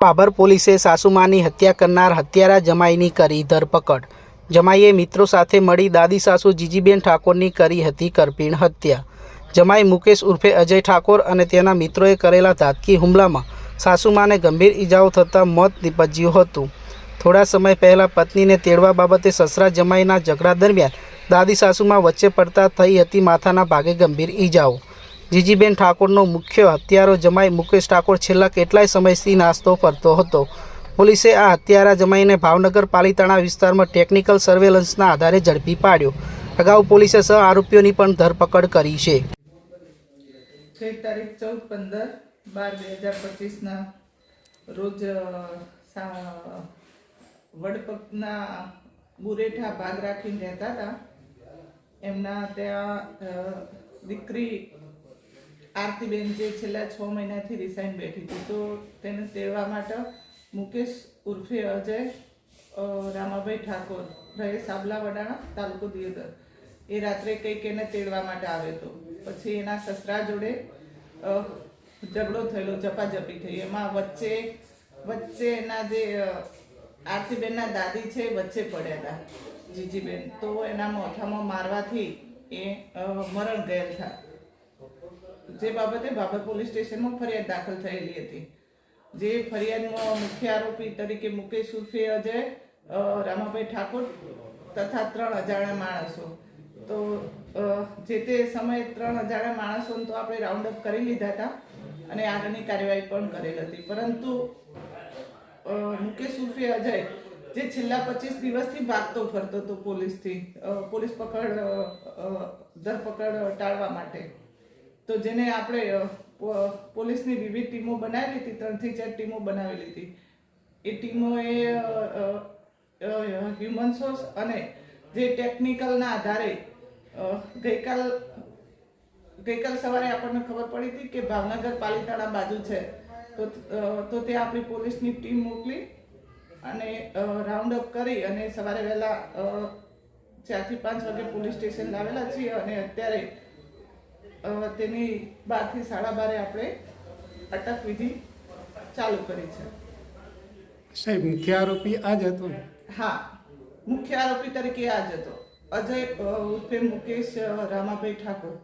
પાભર પોલીસે સાસુમાની હત્યા કરનાર હત્યારા જમાઈની કરી ધરપકડ. જમાઈએ મિત્રો સાથે મળી દાદી સાસુ જીજીબેન ઠાકોરની કરી હતી કરપીણ હત્યા. જમાઈ મુકેશ ઉર્ફે અજય ઠાકોર અને તેના મિત્રોએ કરેલા ધાતકી હુમલામાં સાસુમાને ગંભીર ઈજાઓ થતાં મોત નીપજ્યું હતું. થોડા સમય પહેલાં પત્નીને તેડવા બાબતે સસરા જમાઈના ઝઘડા દરમિયાન દાદી સાસુમાં વચ્ચે પડતા થઈ હતી માથાના ભાગે ગંભીર ઈજાઓ. જીજીબેન ઠાકોરનો મુખ્ય હત્યારો જમાઈ મુકેશ ઠાકોર છેલ્લા કેટલાય સમયથી નાસ્તો કરતો હતો. પોલીસે આ હત્યારા જમાઈને ભાવનગર પાલીતાણા વિસ્તારમાં ટેકનિકલ સર્વેલન્સના આધારે ઝડપી પાડ્યો. અગાઉ પોલીસે સહ આરોપીઓની પણ ધરપકડ કરી છે. છે તારીખ ચૌદ પંદર બાર બે હજાર પચીસના રોજ વડપગના બુરેઠા ભાગ રાખીને રહેતા હતા. એમના ત્યાં દીકરી આરતીબેન જે છેલ્લા છ મહિનાથી રિસાઈન બેઠી હતી. તો તેને તેડવા માટે મુકેશ ઉર્ફે અજય રામાભાઈ ઠાકોર રહે સાબલા વડાણા તાલુકો દિયોદર. એ રાત્રે કંઈક એને તેડવા માટે આવ્યો હતો પછી એના સસરા જોડે ઝઘડો થયેલો, ઝપાઝપી થઈ. એમાં વચ્ચે વચ્ચે એના જે આરતીબેનના દાદી છે, વચ્ચે પડ્યા હતા, જીજીબેન. તો એના મોઠામાં મારવાથી એ મરણ ગયેલ હતા જે બાબતે બાબર પોલીસ સ્ટેશનમાં ફરિયાદ દાખલ થયેલી હતી. જે ફરિયાદમાં મુખ્ય આરોપી તરીકે મુકેશ ઉર્ફે અજય રામાભાઈ ઠાકોર તથા ત્રણ અજાણ્યા માણસો. તો જે તે સમયે ત્રણ અજાણ્યા માણસોને તો આપણે રાઉન્ડ અપ કરી લીધા હતા અને આગળની કાર્યવાહી પણ કરેલ હતી. પરંતુ મુકેશ અજય જે છેલ્લા પચીસ દિવસથી ભાગતો ફરતો હતો પોલીસથી પોલીસ પકડ ધરપકડ ટાળવા માટે. તો જેને આપણે પોલીસની વિવિધ ટીમો બનાવેલી હતી, ત્રણથી ચાર ટીમો બનાવેલી હતી. એ ટીમોએ હ્યુમન સોર્સ અને જે ટેકનિકલના આધારે ગઈકાલ ગઈકાલ સવારે આપણને ખબર પડી હતી કે ભાવનગર પાલીતાણા બાજુ છે. તો તો ત્યાં આપણી પોલીસની ટીમ મોકલી અને રાઉન્ડ અપ કરી અને સવારે વહેલા ચારથી પાંચ વાગે પોલીસ સ્ટેશન લાવેલા છીએ અને અત્યારે તેની બારથી સાડા બારે આપણે અટક વિધિ ચાલુ કરી છે. સાહેબ મુખ્ય આરોપી આ જ હતો હા મુખ્ય આરોપી તરીકે આ જ હતો. અજય ઉર્ફે મુકેશ રામાભાઈ ઠાકોર.